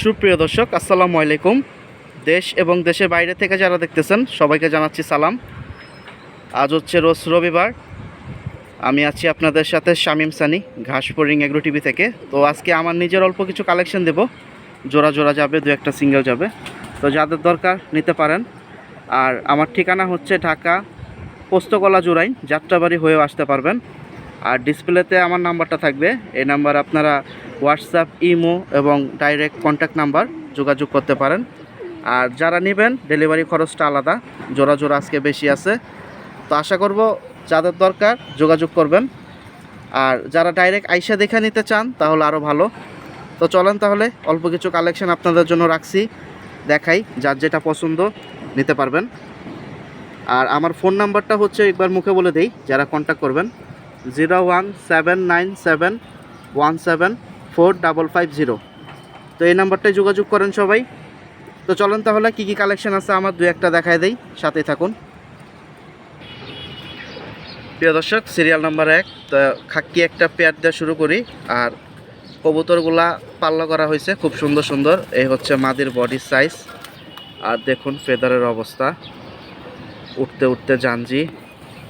সুপ্রিয় দর্শক, আসসালামু আলাইকুম। দেশ এবং দেশের বাইরে থেকে যারা দেখতেছেন, সবাইকে জানাচ্ছি সালাম। আজ হচ্ছে রোজ রবিবার। আমি আছি আপনাদের সাথে শামিম সানি, ঘাসপুরিং এগ্রো টিভি থেকে। তো আজকে আমার নিজের অল্প কিছু কালেকশন দেব। জোড়া জোড়া যাবে, দু একটা সিঙ্গেল যাবে। তো যাদের দরকার নিতে পারেন। আর আমার ঠিকানা হচ্ছে ঢাকা পোস্তকলা জোড়াইন যাত্রাবাড়ি হয়েও আসতে পারবেন। আর ডিসপ্লেতে আমার নাম্বারটা থাকবে। এই নাম্বার আপনারা হোয়াটসঅ্যাপ, ইমো এবং ডাইরেক্ট কন্ট্যাক্ট নাম্বার যোগাযোগ করতে পারেন। আর যারা নেবেন, ডেলিভারি খরচটা আলাদা, জোড়া জোড়া আজকে বেশি আছে। তো আশা করব যাদের দরকার যোগাযোগ করবেন। আর যারা ডাইরেক্ট আইসা দেখে নিতে চান, তাহলে আরও ভালো। তো চলেন তাহলে, অল্প কিছু কালেকশন আপনাদের জন্য রাখছি, দেখাই, যার যেটা পছন্দ নিতে পারবেন। আর আমার ফোন নাম্বারটা হচ্ছে, একবার মুখে বলে দেই, যারা কন্ট্যাক্ট করবেন, zero one seven nine seven one seven four double five zero. তো এই নাম্বারটায় যোগাযোগ করেন সবাই। তো চলেন তাহলে কী কী কালেকশন আছে আমার দু একটা দেখায় দেই, সাথেই থাকুন। প্রিয় দর্শক সিরিয়াল নাম্বার এক, তো খাক্কি একটা পেয়ার দেওয়া শুরু করি। আর কবুতরগুলা পাল্লা করা হয়েছে, খুব সুন্দর সুন্দর। এই হচ্ছে মাদির বডি সাইজ আর দেখুন ফেদারের অবস্থা। উঠতে উঠতে জাঞ্জি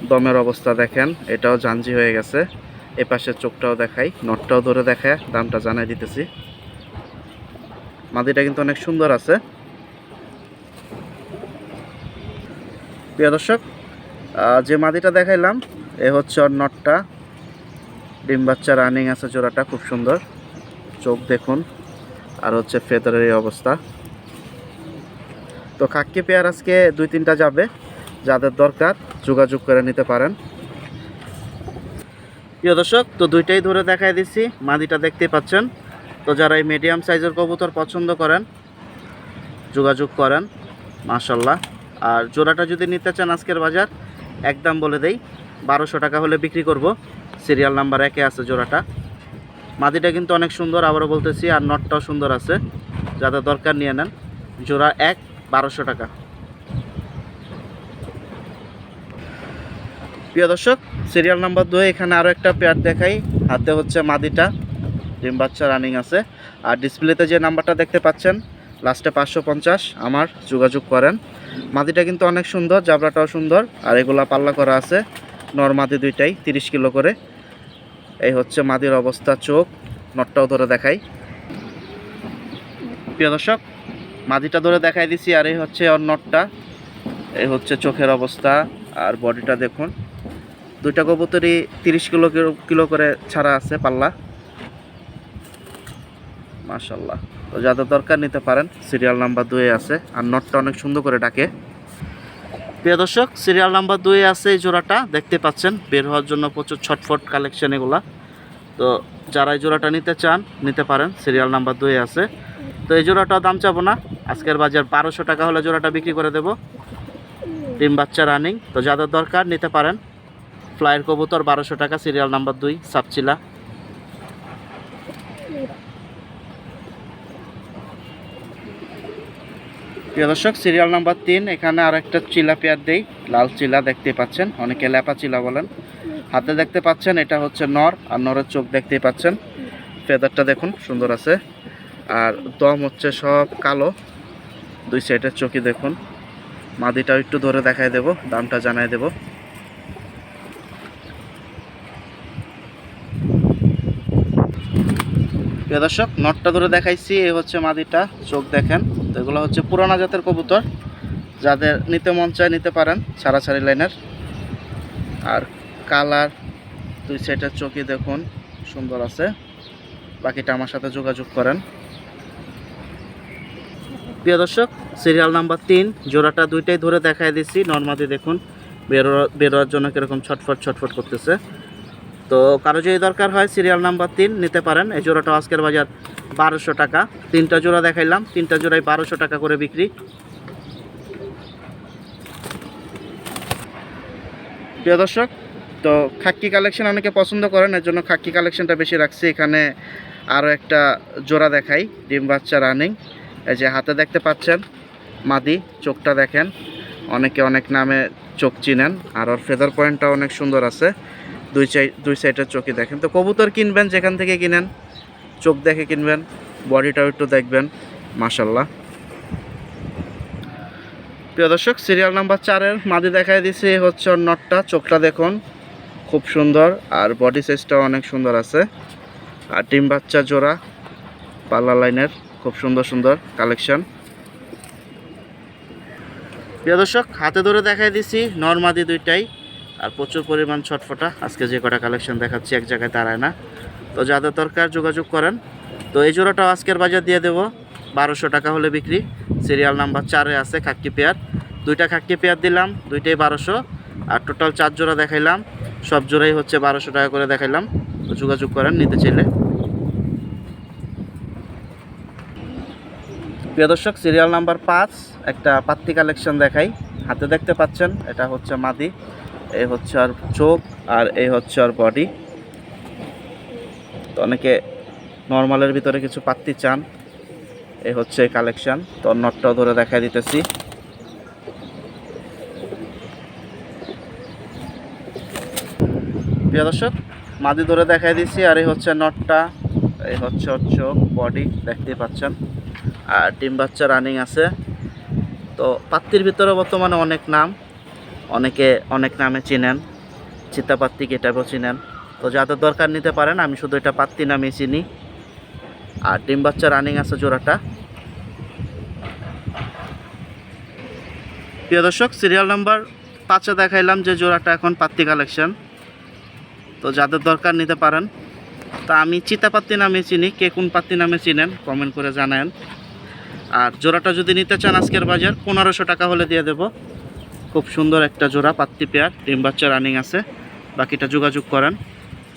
দমের অবস্থা দেখেন, এটাও জাঞ্জি হয়ে গেছে। এ চোখটাও দেখাই নটটাও ধরে দেখায়, দামটা জানাই দিতেছি। মাদিটা কিন্তু অনেক সুন্দর আছে। প্রিয় দর্শক যে মাদিটা দেখাইলাম, এ হচ্ছে ওর নটটা। ডিম বাচ্চা রানিং আছে জোড়াটা, খুব সুন্দর। চোখ দেখুন, আর হচ্ছে ফেদারের এই অবস্থা। তো খাক্কি পেয়ার আজকে দুই তিনটা যাবে, যাদের দরকার যোগাযোগ করে নিতে পারেন। প্রিয় দর্শক, তো দুইটাই ধরে দেখাই দিচ্ছি। মাদিটা দেখতেই পাচ্ছেন। তো যারা এই মিডিয়াম সাইজের কবুতর পছন্দ করেন, যোগাযোগ করেন মাশাল্লাহ আর জোড়াটা যদি নিতে চান আজকের বাজার, একদম বলে দেই, বারোশো টাকা হলে বিক্রি করব। সিরিয়াল নাম্বার একে আছে জোড়াটা। মাদিটা কিন্তু অনেক সুন্দর, আবারও বলতেছি, আর নটটাও সুন্দর আছে। যাদের দরকার নিয়ে নেন। জোড়া এক, বারোশো টাকা। প্রিয় দর্শক সিরিয়াল নাম্বার দুয়ে এখানে আরও একটা পেয়ার দেখাই। হাতে হচ্ছে মাদিটা, ডিম বাচ্চা রানিং আছে। আর ডিসপ্লেতে যে নাম্বারটা দেখতে পাচ্ছেন লাস্টে পাঁচশো পঞ্চাশ, আমার যোগাযোগ করেন। মাদিটা কিন্তু অনেক সুন্দর, জাবরাটাও সুন্দর, আর এগুলা পাল্লা করা আছে। নর মাদি দুইটাই, তিরিশ কিলো করে। এই হচ্ছে মাদির অবস্থা, চোখ, নটটাও ধরে দেখাই। প্রিয় দর্শক, মাদিটা ধরে দেখাই দিছি, আর এই হচ্ছে ওর নটটা। এই হচ্ছে চোখের অবস্থা, আর বডিটা দেখুন। দুইটা কবুতরই তিরিশ কিলো কিলো- করে ছাড়া আছে পাল্লা। মাশাল্লাহ তো যাদের দরকার নিতে পারেন সিরিয়াল নাম্বার দুয়ে আছে। আর নটটা অনেক সুন্দর করে ডাকে। প্রিয় দর্শক সিরিয়াল নাম্বার দুয়ে আছে এই জোড়াটা, দেখতে পাচ্ছেন, বের হওয়ার জন্য প্রচুর ছটফট কালেকশন এগুলা। তো যারা এই জোড়াটা নিতে চান, নিতে পারেন সিরিয়াল নাম্বার দুয়ে আছে। তো এই জোড়াটা দাম চাবো না, আজকের বাজার বারোশো টাকা হলে জোড়াটা বিক্রি করে দেবো। ডিম বাচ্চা রানিং তো যাদের দরকার নিতে পারেন। ফ্লাইয়ের কবুতর, বারোশো টাকা সিরিয়াল নাম্বার দুই, সাপচিলা। প্রিয় দর্শক সিরিয়াল নাম্বার তিন, এখানে আর একটা চিলা পেয়ার দেই, লাল চিলা দেখতে পাচ্ছেন, অনেকে ল্যাপা চিলা বলেন। হাতে দেখতে পাচ্ছেন, এটা হচ্ছে নর, আর নরের চোখ দেখতেই পাচ্ছেন। ফেদারটা দেখুন, সুন্দর আছে। আর দম হচ্ছে সব কালো, দুই সাইডের চোখই দেখুন। মাদিটাও একটু ধরে দেখাই দেব, দামটা জানাই দেব। প্রিয় দর্শক, নটটা ধরে দেখাইছি, এই হচ্ছে মাদিটা, চোখ দেখেন। তো এগুলো হচ্ছে পুরানা জাতের কবুতর, যাদের নিতে মন চায় নিতে পারেন, ছাড়াছাড়ি লাইনের। আর কালার, দুই সাইডের চোখই দেখুন, সুন্দর আছে। বাকিটা আমার সাথে যোগাযোগ করেন। প্রিয় দর্শক সিরিয়াল নাম্বার তিন, জোড়াটা দুইটাই ধরে দেখাই দিচ্ছি নর্মাদি দেখুন বেরো বেরোয়ার জন্য কীরকম ছটফট ছটফট করতেছে। তো কারও যদি দরকার হয় সিরিয়াল নাম্বার তিন নিতে পারেন। এই জোড়াটা আজকের বাজার বারোশো টাকা। তিনটা জোড়া দেখাইলাম। তিনটা জোড়ায় বারোশো টাকা করে বিক্রি। প্রিয় দর্শক, তো খাক্কি কালেকশন অনেকে পছন্দ করেন, এর জন্য খাক্কি কালেকশনটা বেশি রাখছি। এখানে আরও একটা জোড়া দেখাই, ডিম বাচ্চা রানিং এই যে হাতে দেখতে পাচ্ছেন, মাদি, চোখটা দেখেন। অনেকে অনেক নামে চোখ চিনেন, আর ওর ফেদার পয়েন্টটা অনেক সুন্দর আছে। দুই চাই, দুই সাইডের চোখে দেখেন। তো কবুতর কিনবেন, যেখান থেকে কিনেন, চোখ দেখে কিনবেন বডিটাও একটু দেখবেন মাশাল্লাহ প্রিয় দর্শক সিরিয়াল নাম্বার চারের মাদি দেখাই দিছি হচ্ছে নটটা, চোখটা দেখুন, খুব সুন্দর, আর বডি সাইজটাও অনেক সুন্দর আছে। আর ডিম বাচ্চা জোড়া, পাল্লা লাইনের, খুব সুন্দর সুন্দর কালেকশন প্রিয় দর্শক, হাতে ধরে দেখাই দিছি নর্মাদি দুইটাই। আর প্রচুর পরিমাণ ছটফটা। আজকে যে কটা কালেকশন দেখাচ্ছি, এক জায়গায় দাঁড়ায় না। তো যাদের দরকার যোগাযোগ করেন। তো এই জোড়াটাও আজকের বাজার দিয়ে দেবো। বারোশো টাকা হলে বিক্রি। সিরিয়াল নাম্বার চারে আছে খাক্কি পেয়ার। দুইটা খাক্কি পেয়ার দিলাম, দুইটাই বারোশো। আর টোটাল চার জোড়া দেখাইলাম। সব জোড়াই হচ্ছে বারোশো টাকা করে দেখাইলাম। তো যোগাযোগ করেন, নিতে চাইলে। প্রিয় দর্শক সিরিয়াল নাম্বার পাঁচ, একটা পাত্তি কালেকশন দেখাই। হাতে দেখতে পাচ্ছেন, এটা হচ্ছে মাদি। এই হচ্ছে আর চোখ আর এই হচ্ছে আর বডি তো অনেকে নর্মালের ভিতরে কিছু পাত্তি চান এই হচ্ছে কালেকশন তো নটটাও ধরে দেখাই দিতেছি। প্রিয় দর্শক, মাদি ধরে দেখাই দিচ্ছি আর এই হচ্ছে নটটা এই হচ্ছে চোখ বডি দেখতেই পাচ্ছেন। আর ডিম বাচ্চা রানিং আছে। তো পাত্তির ভিতরে বর্তমানে অনেক নাম। অনেকে অনেক নামে চিনেন চিত্তাপাত্তি কেটাবও চিনেন। তো যাদের দরকার নিতে পারেন, আমি শুধু এটা পাত্তি নামে চিনি। আর ডিম বাচ্চা রানিং আছে জোড়াটা। প্রিয় দর্শক সিরিয়াল নাম্বার পাঁচে দেখাইলাম যে জোড়াটা এখন পাত্তি কালেকশন তো যাদের দরকার নিতে পারেন, তা আমি চিতাপাত্তি নামে চিনি। কে কোন পাত্তি নামে চিনেন কমেন্ট করে জানান আর জোড়াটা যদি নিতে চান আজকের বাজার, পনেরোশো টাকা হলে দিয়ে দেব। খুব সুন্দর একটা জোড়া পাত্তি পেয়ার ডিম বাচ্চা রানিং আছে। বাকিটা যোগাযোগ করেন।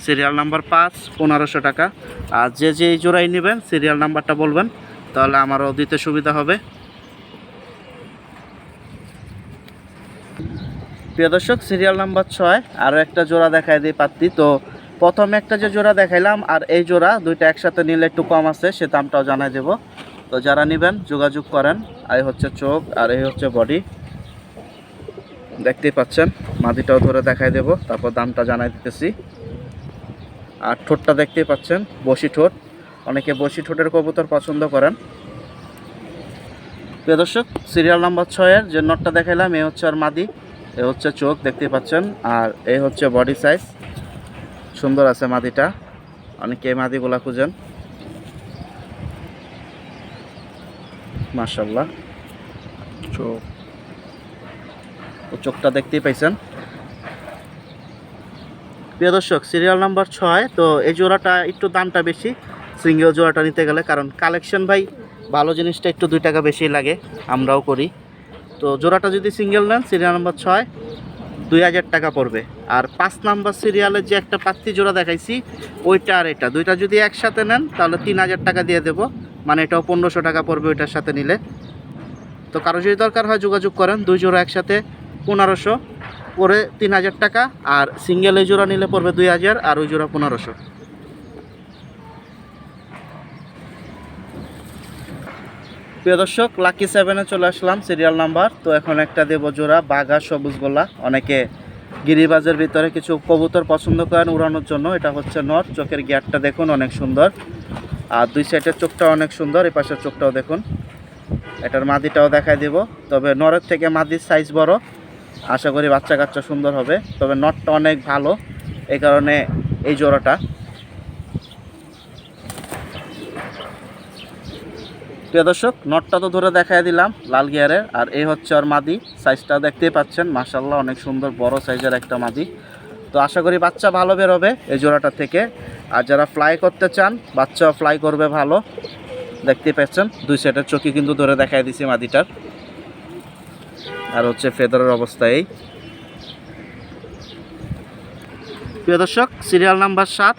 সিরিয়াল নাম্বার পাঁচ, পনেরোশো টাকা। আর যে যে এই জোড়াই নেবেন সিরিয়াল নাম্বারটা বলবেন, তাহলে আমারও দিতে সুবিধা হবে। প্রিয় দর্শক সিরিয়াল নাম্বার ছয়, আরও একটা জোড়া দেখায় দিই পাত্তি তো প্রথমে একটা যে জোড়া দেখাইলাম, আর এই জোড়া দুইটা একসাথে নিলে একটু কম আছে, সে দামটাও জানাই দেব। তো যারা নেবেন, যোগাযোগ করেন, এই হচ্ছে চোখ, আর এই হচ্ছে বডি দেখতেই পাচ্ছেন, মাদিটাও ধরে দেখাই দেব, তারপর দামটা জানাই দিতেছি। আর ঠোঁটটা দেখতেই পাচ্ছেন, বসি ঠোঁট। অনেকে বসি ঠোঁটের কবুতর পছন্দ করেন। প্রিয় দর্শক সিরিয়াল নাম্বার ছয়ের যে নটটা দেখাইলাম, এ হচ্ছে আর মাদি, এ হচ্ছে চোখ, দেখতেই পাচ্ছেন। আর এই হচ্ছে বডি সাইজ সুন্দর আছে মাদিটা। অনেকে এই মাদিগুলা খুঁজেন। মার্শাল্লাহ চোখ। ও চোখটা দেখতেই পাইছেন। প্রিয় দর্শক সিরিয়াল নাম্বার ছয়, তো এই জোড়াটা একটু দামটা বেশি, সিঙ্গেল জোড়াটা নিতে গেলে, কারণ কালেকশন ভাই, ভালো জিনিসটা একটু দুই টাকা বেশি লাগে, আমরাও করি। তো জোড়াটা যদি সিঙ্গেল নেন সিরিয়াল নাম্বার ছয়, দুই হাজার টাকা পড়বে। আর পাঁচ নাম্বার সিরিয়ালের যে একটা পাত্তি জোড়া দেখাইছি, ওইটা আর এটা। দুইটা যদি একসাথে নেন, তাহলে তিন হাজার টাকা দিয়ে দেবো। মানে এটাও পনেরোশো টাকা পড়বে ওইটার সাথে নিলে। তো কারও যদি দরকার হয় যোগাযোগ করেন, দুই জোড়া একসাথে পনেরোশো, পরে তিন হাজার টাকা, আর সিঙ্গেল এই জোড়া নিলে পড়বে দুই হাজার, আর ওই জোড়া পনেরোশো। প্রিয় দর্শক লাকি সেভেনে চলে আসলাম সিরিয়াল নাম্বার তো এখন একটা দেব জোড়া, বাঘা সবুজ গোলা। অনেকে গিরিবাজের ভিতরে কিছু কবুতর পছন্দ করেন উড়ানোর জন্য। এটা হচ্ছে নর, চোখের গিয়ারটা দেখুন, অনেক সুন্দর। আর দুই সাইডের চোখটা অনেক সুন্দর, এই পাশের চোখটাও দেখুন। এটার মাদিটাও দেখাই দিব। তবে নরের থেকে মাদির সাইজ বড়। আশা করি বাচ্চা কাচ্চা সুন্দর হবে, তবে নটটা অনেক ভালো, এই কারণে এই জোড়াটা। প্রিয় দর্শক নটটা তো ধরে দেখাই দিলাম লাল গিয়ারের, আর এই হচ্ছে ওর মাদি সাইজটা দেখতেই পাচ্ছেন মাসাল্লাহ অনেক সুন্দর বড় সাইজের একটা মাদি। তো আশা করি বাচ্চা ভালো বেরোবে এই জোড়াটা থেকে, আর যারা ফ্লাই করতে চান, বাচ্চাও ফ্লাই করবে ভালো। দেখতেই পাচ্ছেন, দুই সাইডের চোখে কিন্তু ধরে দেখাই দিছি মাদিটার। আর হচ্ছে ফেদারের অবস্থা এই। প্রিয় দর্শক সিরিয়াল নাম্বার সাত।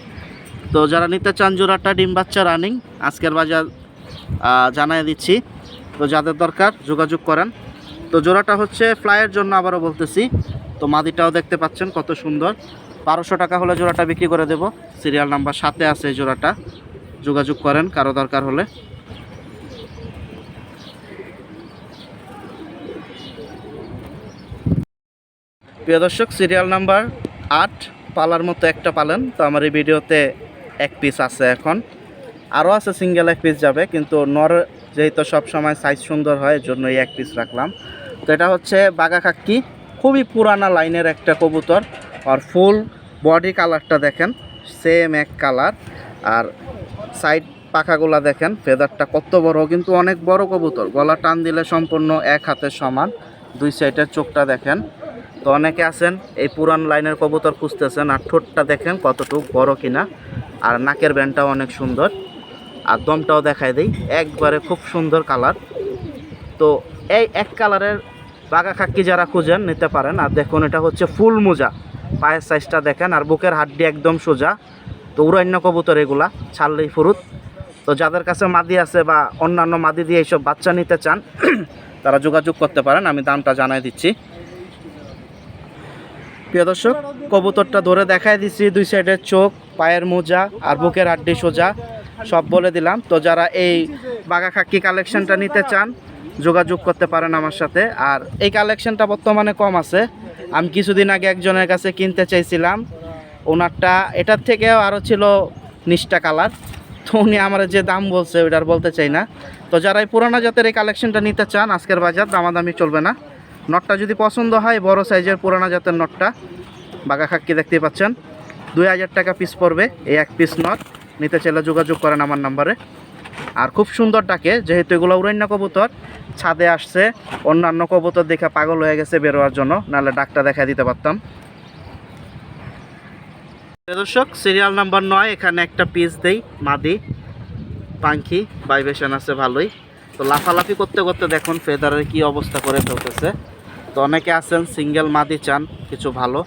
তো যারা নিতে চান জোড়াটা, ডিম বাচ্চা রানিং আজকের বাজার জানাই দিচ্ছি। তো যাদের দরকার যোগাযোগ করেন। তো জোড়াটা হচ্ছে ফ্লাইয়ের জন্য আবারও বলতেছি। তো মাদিটাও দেখতে পাচ্ছেন কত সুন্দর। বারোশো টাকা হলে জোড়াটা বিক্রি করে দেব। সিরিয়াল নাম্বার সাথে আছে জোড়াটা। যোগাযোগ করেন, কারও দরকার হলে। প্রিয় দর্শক সিরিয়াল নাম্বার আট, পালার মতো একটা পালেন। তো আমার এই ভিডিওতে এক পিস আছে এখন। আরও আছে সিঙ্গেল এক পিস যাবে, কিন্তু নর যেহেতু সব সময় সাইজ সুন্দর হয় এর জন্য এই এক পিস রাখলাম। তো এটা হচ্ছে বাগা কাক্কি খুবই পুরানা লাইনের একটা কবুতর। আর ফুল বডি কালারটা দেখেন সেম এক কালার আর সাইড পাখাগুলা দেখেন ফেদারটা কত বড়, কিন্তু অনেক বড় কবুতর। গলা টান দিলে সম্পূর্ণ এক হাতের সমান। দুই সাইডের চোখটা দেখেন। তো অনেকে আছেন, এই পুরান লাইনের কবুতর খুঁজতেছেন, আর ঠোঁটটা দেখেন কতটুকু বড় কিনা। আর নাকের ব্যান্ডটাও অনেক সুন্দর। আর দমটাও দেখায় দেই, একবারে খুব সুন্দর কালার। তো এই এক কালারের বাগা খাক্কি যারা খুঁজেন, নিতে পারেন। আর দেখুন, এটা হচ্ছে ফুল মোজা। পায়ের সাইজটা দেখেন, আর বুকের হাড্ডি একদম সোজা। তো উড়ান্য কবুতর এগুলা, ছাড়লেই ফুরুত। তো যাদের কাছে মাদি আছে বা অন্যান্য মাদি দিয়ে এইসব বাচ্চা নিতে চান, তারা যোগাযোগ করতে পারেন। আমি দামটা জানাই দিচ্ছি। প্রিয় দর্শক, কবুতরটা ধরে দেখাই দিচ্ছি, দুই সাইডের চোখ, পায়ের মোজা আর বুকের হাড্ডি সোজা। সব বলে দিলাম। তো যারা এই বাগা খাক্কি কালেকশনটা নিতে চান, যোগাযোগ করতে পারেন আমার সাথে। আর এই কালেকশনটা বর্তমানে কম আছে। আমি কিছুদিন আগে একজনের কাছে কিনতে চাইছিলাম। ওনারটা, এটার থেকেও আরও ছিল নিষ্ঠা কালার। তো উনি আমার যে দাম বলছে, ওইটার বলতে চাই না। তো যারা এই পুরোনো জাতের এই কালেকশনটা নিতে চান, আজকের বাজার দামাদামি চলবে না। নটটা যদি পছন্দ হয়, বড় সাইজের পুরানো জাতের নটটা, বাঘা খাক্কি দেখতে পাচ্ছেন। দুই হাজার টাকা পিস পড়বে এই এক পিস নট। নিতে চাইলে যোগাযোগ করেন আমার নাম্বারে। আর খুব সুন্দর ডাকে, যেহেতু এগুলো উড়ান্য কবুতর, ছাদে আসছে, অন্যান্য কবুতর দেখে পাগল হয়ে গেছে বেরোয়ার জন্য, নাহলে ডাকটা দেখা দিতে পারতাম। দর্শক সিরিয়াল নাম্বার নয়, এখানে একটা পিস দেই, মাদি, পাঙ্খি ভাইবেশন আছে ভালোই। তো লাফালাফি করতে করতে দেখুন ফেদারের কি অবস্থা করে ফেলতেছে তো অনেকে আছেন, সিঙ্গেল মাদি চান, কিছু ভালো।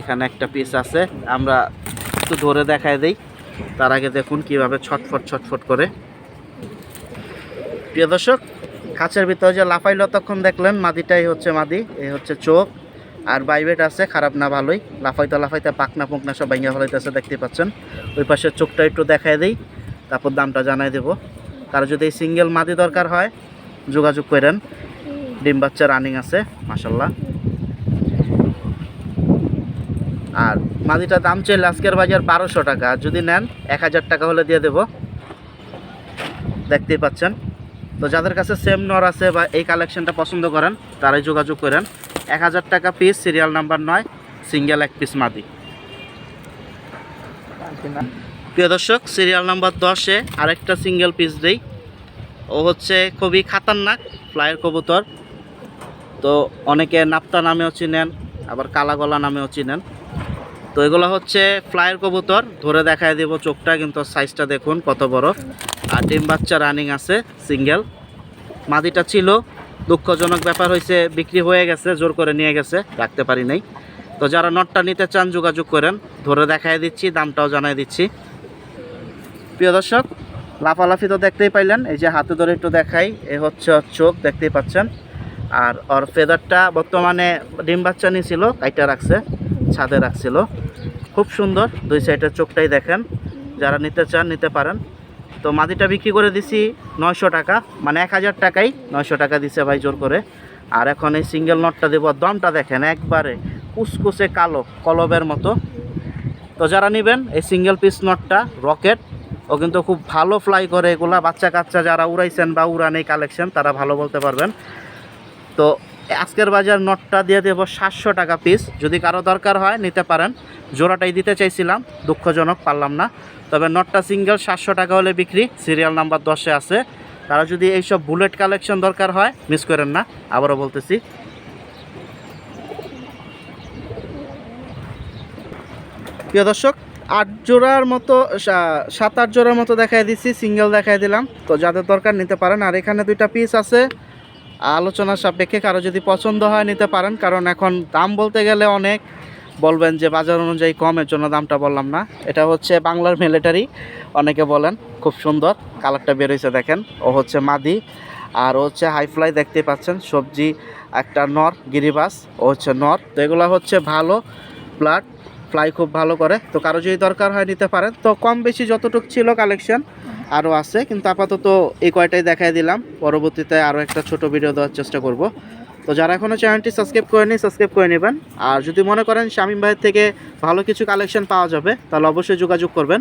এখানে একটা পিস আছে, আমরা একটু ধরে দেখায় দিই। তার আগে দেখুন কীভাবে ছটফট ছটফট করে। প্রিয় দর্শক, খাঁচের ভিতরে যে লাফাইলো তখন দেখলেন, মাদিটাই হচ্ছে মাদি, এই হচ্ছে চোখ। আর বাইবেট আছে, খারাপ না ভালোই। লাফাইতে লাফাইতে পাকনা পুকনা সব ভেঙে ফেলাইতেছে, দেখতে পাচ্ছেন। ওই পাশের চোখটা একটু দেখায় দিই, তারপর দামটা জানাই দেব। কারও যদি এই সিঙ্গেল মাদি দরকার হয়, যোগাযোগ করেন। ডিম বাচ্চা রানিং আছে মাসাল্লাহ আর মাদিটার দাম চাইলে আজকের বাজার বারোশো টাকা যদি নেন, এক হাজার টাকা হলে দিয়ে দেব। দেখতেই পাচ্ছেন। তো যাদের কাছে সেম নর আছে বা এই কালেকশনটা পছন্দ করেন, তারাই যোগাযোগ করেন। এক হাজার টাকা পিস সিরিয়াল নাম্বার নয় সিঙ্গেল এক পিস মাদি। প্রিয় দর্শক সিরিয়াল নাম্বার দশে আরেকটা সিঙ্গেল পিস দেই। ও হচ্ছে খুবই খাতারনাক, ফ্লাইয়ের কবুতর। তো অনেকে নাপ্তা নামেও চিনেন, আবার কালা গলা নামেও চিনেন। তো এগুলো হচ্ছে ফ্লাইয়ের কবুতর, ধরে দেখায় দেব চোখটা, কিন্তু সাইজটা দেখুন কত বড়। আর ডিম বাচ্চা রানিং আছে, সিঙ্গেল। মাদিটা ছিল, দুঃখজনক ব্যাপার হয়েছে, বিক্রি হয়ে গেছে, জোর করে নিয়ে গেছে, রাখতে পারি নাই। তো যারা নটটা নিতে চান, যোগাযোগ করেন। ধরে দেখাই দিচ্ছি, দামটাও জানাই দিচ্ছি। প্রিয় দর্শক, লাফালাফি তো দেখতেই পাইলেন, এই যে হাতে ধরে একটু দেখাই, এ হচ্ছে চোখ, দেখতেই পাচ্ছেন। আর ওর ফেদারটা বর্তমানে ডিম বাচ্চা নিয়েছিল কাইটা রাখছে, ছাদে রাখছিল। খুব সুন্দর, দুই সাইডের চোখটাই দেখেন, যারা নিতে চান নিতে পারেন। তো মাদিটা বিক্রি করে দিছি নয়শো টাকা মানে এক হাজার টাকাই নয়শো টাকা দিছে ভাই জোর করে। আর এখন এই সিঙ্গেল নটটা দেবো দমটা দেখেন, একবারে কুচকুচে কালো, কলবের মতো। তো যারা নেবেন, এই সিঙ্গেল পিস নটটা রকেট ও কিন্তু খুব ভালো ফ্লাই করে এগুলা। বাচ্চা কাচ্চা যারা উড়াইছেন বা উড়ান এই কালেকশন তারা ভালো বলতে পারবেন। তো আজকের বাজার নটটা দিয়ে দেবো সাতশো টাকা পিস যদি কারও দরকার হয়, নিতে পারেন। জোড়াটাই দিতে চাইছিলাম, দুঃখজনক, পারলাম না। তবে নটটা সিঙ্গেল সাতশো টাকা হলে বিক্রি। সিরিয়াল নাম্বার দশে আছে। তারা যদি এইসব বুলেট কালেকশন দরকার হয় মিস করেন না। আবারও বলতেছি। প্রিয় দর্শক, আট জোড়ার মতো সাত, আট জোড়ার মতো দেখাই দিচ্ছি। সিঙ্গেল দেখাই দিলাম। তো যাদের দরকার, নিতে পারেন। আর এখানে দুইটা পিস আছে। আলোচনার সাপেক্ষে কারও যদি পছন্দ হয় নিতে পারেন, কারণ এখন দাম বলতে গেলে অনেক। বলবেন যে বাজার অনুযায়ী কমের জন্য দামটা বললাম না। এটা হচ্ছে বাংলার মিলিটারি অনেকে বলেন খুব সুন্দর কালারটা বেরোইছে দেখেন। ও হচ্ছে মাদি, আর হচ্ছে হাই ফ্লাই দেখতে পাচ্ছেন, সবজি, একটা নর, গিরিবাস, ও হচ্ছে নর। তো এগুলো হচ্ছে ভালো ব্লাড ফ্লাই খুব ভালো করে। তো কারও যদি দরকার হয় নিতে পারেন। তো কম বেশি যতটুকু ছিল কালেকশন আরও আছে, কিন্তু আপাতত এই কয়টাই দেখাই দিলাম। পরবর্তীতে আরও একটা ছোট ভিডিও দেওয়ার চেষ্টা করব। তো যারা এখনও চ্যানেলটি সাবস্ক্রাইব করেনি সাবস্ক্রাইব করে নেবেন। আর যদি মনে করেন শামীম ভাইয়ের থেকে ভালো কিছু কালেকশন পাওয়া যাবে, তাহলে অবশ্যই যোগাযোগ করবেন।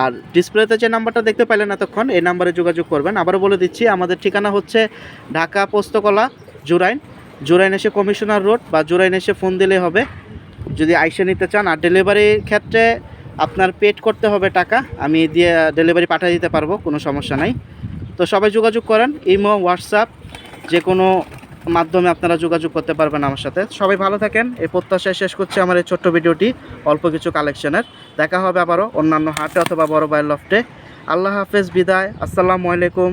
আর ডিসপ্লেতে যে নাম্বারটা দেখতে পাইলেন এতক্ষণ, এই নাম্বারে যোগাযোগ করবেন। আবারও বলে দিচ্ছি, আমাদের ঠিকানা হচ্ছে ঢাকা পোস্তকলা, জুরাইন। জুরাইন এসে কমিশনার রোড বা জুরাইন এসে ফোন দিলে হবে। যদি আইসে নিতে চান, আর ডেলিভারির ক্ষেত্রে আপনার পেড করতে হবে টাকা, আমি দিয়ে ডেলিভারি পাঠিয়ে দিতে পারব, কোনো সমস্যা নাই। তো সবাই যোগাযোগ করেন, ইমো, হোয়াটসঅ্যাপ, যে কোনো মাধ্যমে আপনারা যোগাযোগ করতে পারবেন আমার সাথে। সবাই ভালো থাকেন, এই প্রত্যাশায় শেষ করছে আমার এই ছোট্ট ভিডিওটি, অল্প কিছু কালেকশনের। দেখা হবে আবারও অন্যান্য হাটে অথবা বড় বাইর লফটে। আল্লাহ হাফেজ, বিদায়, আসসালামু আলাইকুম।